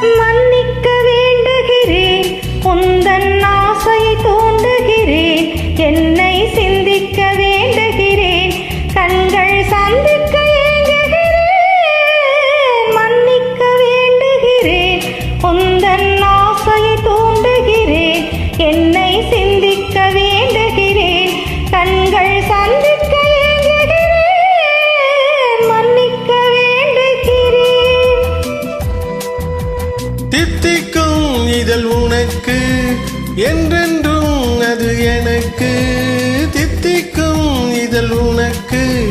மன்னிக்க வேண்டுகிறேன். உந்தன் ஆசை தோ தித்திக்கும் இதழ் உனக்கு என்றென்றும் அது எனக்கு. தித்திக்கும் இதழ் உனக்கு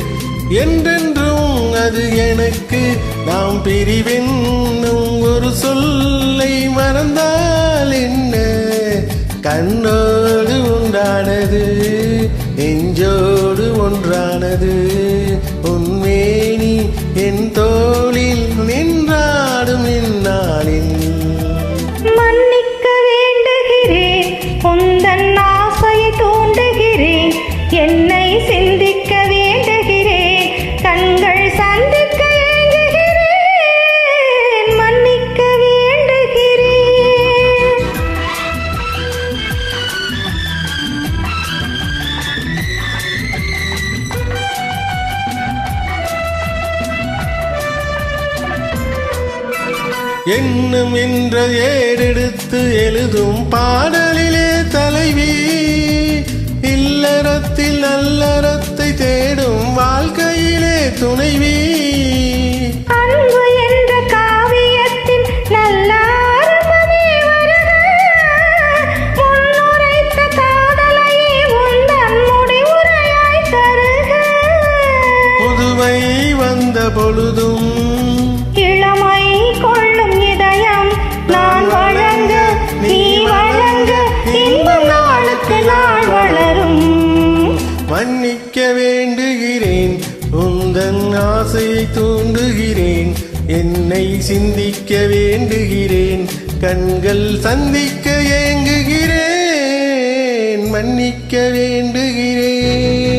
என்றென்றும் அது எனக்கு. நாம் பிரிவென்னும் ஒரு சொல்லை மறந்தால் என்ன? கண்ணோடு உண்டானது நெஞ்சோடு ஒன்றானது. என்னும் என்ற ஏறெடுத்து எழுதும் பாடலிலே தலைவி இல்லறத்தில் நல்லறத்தை தேடும் வாழ்க்கையிலே துணைவி. வேண்டுகிறேன். உந்தன் ஆசையை தூண்டுகிறேன். என்னை சிந்திக்க வேண்டுகிறேன். கண்கள் சந்திக்க ஏங்குகிறேன். மன்னிக்க வேண்டுகிறேன்.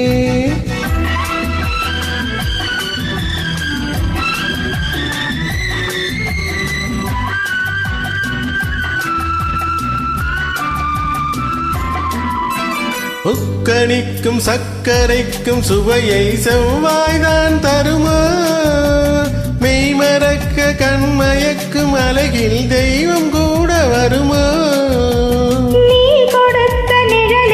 உக்கணிக்கும் சர்க்கரைக்கும் சுவையை செவ்வாய்தான் தருமா? மெய்மறக்க கண்மயக்கும் அழகில் தெய்வம் கூட வருமா? நீ கொடுத்த நிழல்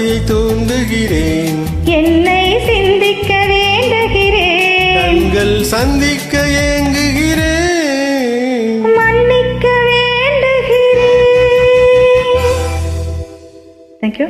ஆசையை தூண்டுகிறேன். என்னை சிந்திக்க வேண்டுகிறேன். கண்கள் சந்திக்க ஏங்குகிறேன். மன்னிக்க வேண்டுகிறேன். தேங்க்யூ